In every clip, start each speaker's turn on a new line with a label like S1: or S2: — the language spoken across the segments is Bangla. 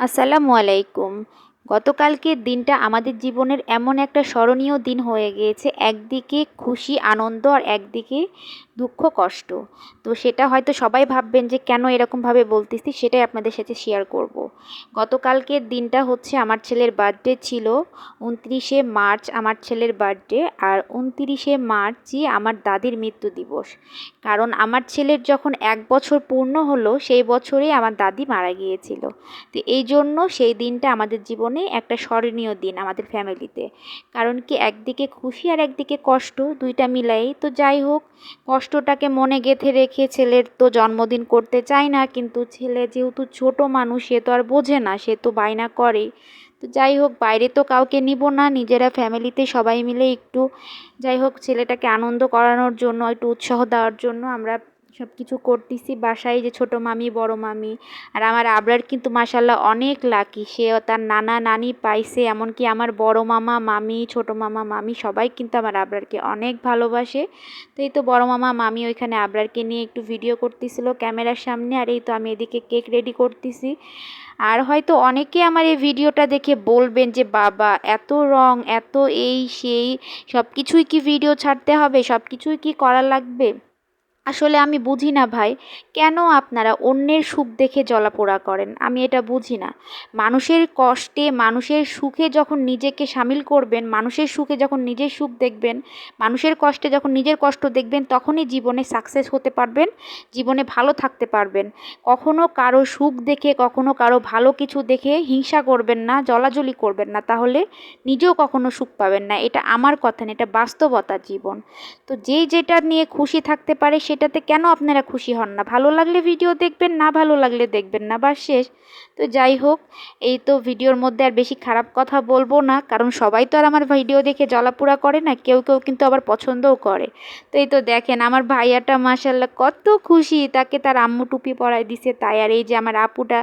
S1: আসসালামু আলাইকুম। গতকালকের দিনটা আমাদের জীবনের এমন একটা স্মরণীয় দিন হয়ে গিয়েছে। একদিকে খুশি, আনন্দ আর একদিকে দুঃখ, কষ্ট। তো সেটা হয়তো সবাই ভাববেন যে, কেন এরকমভাবে বলতেছি? সেটাই আপনাদের সাথে শেয়ার করব। গতকালকের দিনটা হচ্ছে আমার ছেলের বার্থডে ছিল, উনত্রিশে মার্চ আমার ছেলের বার্থডে আর উনত্রিশে মার্চই আমার দাদির মৃত্যু দিবস। কারণ আমার ছেলের যখন এক বছর পূর্ণ হলো, সেই বছরেই আমার দাদি মারা গিয়েছিল। তো এই জন্য সেই দিনটা আমাদের জীবনে একটা স্মরণীয় দিন আমাদের ফ্যামিলিতে কারণ কি একদিকে খুশি আর একদিকে কষ্ট, দুইটা মিলাই তো যাই হোক কষ্টটাকে মনে গেঁথে রেখে ছেলের তো জন্মদিন করতে চায় না, কিন্তু ছেলে যেহেতু ছোট মানুষ, সে তো আর বোঝে না, সে তো বায়না করে তো যাই হোক, বাইরে তো কাউকে নিব না, নিজেরা ফ্যামিলিতে সবাই মিলে একটু, যাই হোক, ছেলেটাকে আনন্দ করানোর জন্য, একটু উৎসাহ দেওয়ার জন্য আমরা সব কিছু করতেছি। বাসায় যে ছোট মামি, বড় মামি, আর আমার আবরার কিন্তু মাসাল্লাহ অনেক লাকি সে তার নানা নানি পাইছে, এমনকি আমার বড় মামা, মামি, ছোট মামা, মামি সবাই কিন্তু আমার আবরারকে অনেক ভালোবাসে। তো এই তো বড় মামা, মামি ওইখানে আবরারকে নিয়ে একটু ভিডিও করতেছিল ক্যামেরার সামনে, আর এই তো আমি এদিকে কেক রেডি করতেছি। আর হয়তো অনেকে আমার এই ভিডিওটা দেখে বলবেন যে, বাবা, এত রং, এত এই, সেই সব কিছুই কি ভিডিও ছাড়তে হবে? সব কিছুই কি করা লাগবে? আসলে আমি বুঝি না ভাই, কেন আপনারা অন্যের সুখ দেখে জলাপোড়া করেন? আমি এটা বুঝি না। মানুষের কষ্টে, মানুষের সুখে যখন নিজেকে সামিল করবেন, মানুষের সুখে যখন নিজের সুখ দেখবেন, মানুষের কষ্টে যখন নিজের কষ্ট দেখবেন, তখনই জীবনে সাকসেস হতে পারবেন, জীবনে ভালো থাকতে পারবেন। কখনো কারও সুখ দেখে, কখনো কারও ভালো কিছু দেখে হিংসা করবেন না, জলাজলি করবেন না, তাহলে নিজেও কখনো সুখ পাবেন না। এটা আমার কথা না, এটা বাস্তবতা জীবন। তো যেই যেটা নিয়ে খুশি থাকতে পারে সেটাতে কেন আপনারা খুশি হন না? ভালো লাগলে ভিডিও দেখবেন, না ভালো লাগলে দেখবেন না বা শেষ। তো যাই হোক, এই তো ভিডিওর মধ্যে আর বেশি খারাপ কথা বলব না, কারণ সবাই তো আর আমার ভিডিও দেখে জ্বলাপুরা করে না, কেউ কেউ কিন্তু আবার পছন্দও করে। তো এই তো দেখেন, আমার ভাইয়াটা মাসাল্লাহ কত খুশি, তাকে তার আম্মু টুপি পরাই দিছে, তাই আর এই যে আমার আপুটা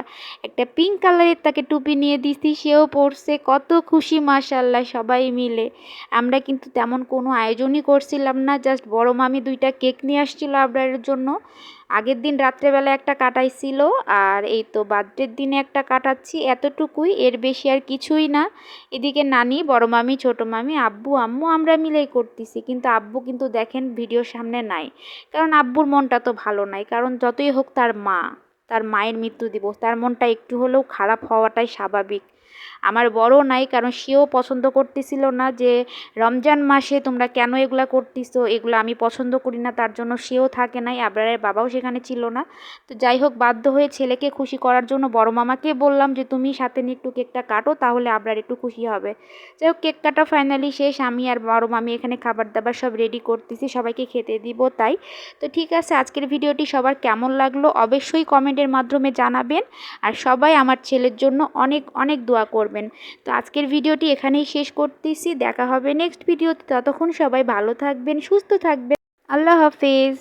S1: একটা পিঙ্ক কালারের তাকে টুপি নিয়ে দিছি, সেও পরছে, কত খুশি মাসাল্লাহ সবাই মিলে। আমরা কিন্তু তেমন কোনো আয়োজনই করছিলাম না জাস্ট বড় মামি দুইটা কেক নিয়ে আসছিল আবরারের জন্য। আগের দিন রাত্রেবেলা একটা কাটাইছিল আর এই তো বার্থডের দিনে একটা কাটাচ্ছি। এতটুকুই, এর বেশি আর কিছুই না। এদিকে নানি, বড় মামি, ছোট মামি, আব্বু, আম্মু আমরা মিলেই করতেছি। কিন্তু আব্বু কিন্তু দেখেন ভিডিওর সামনে নাই। কারণ আব্বুর মনটা তো ভালো নাই। কারণ যতই হোক তার মা, তার মায়ের মৃত্যু দিবস, তার মনটা একটু হলেও খারাপ হওয়াটাই স্বাভাবিক। আমার বড় নাই, কারণ সেও পছন্দ করতেছিল না যে রমজান মাসে তোমরা কেন এগুলো করতেছো, এগুলো আমি পছন্দ করি না, তার জন্য সেও থাকে নাই, আবরারের বাবাও সেখানে ছিল না। তো যাই হোক, বাধ্য হয়ে ছেলেকে খুশি করার জন্য বড় মামাকে বললাম যে, তুমি সাথে নিয়ে একটু কেকটা কাটো, তাহলে আবরার একটু খুশি হবে। যাই হোক, কেক কাটা ফাইনালি শেষ, আমি আর বড় মামি এখানে খাবার দাবার সব রেডি করতেছি, সবাইকে খেতে দিব তাই। তো ঠিক আছে, আজকের ভিডিওটি সবার কেমন লাগল অবশ্যই কমেন্টের মাধ্যমে জানাবেন। আর সবাই আমার ছেলের জন্য অনেক অনেক দোয়া করবেন। তো আজকের ভিডিওটি এখানেই শেষ করতেছি। দেখা হবে নেক্সট ভিডিওতে। ততক্ষণ সবাই ভালো থাকবেন, সুস্থ থাকবেন। আল্লাহ হাফেজ।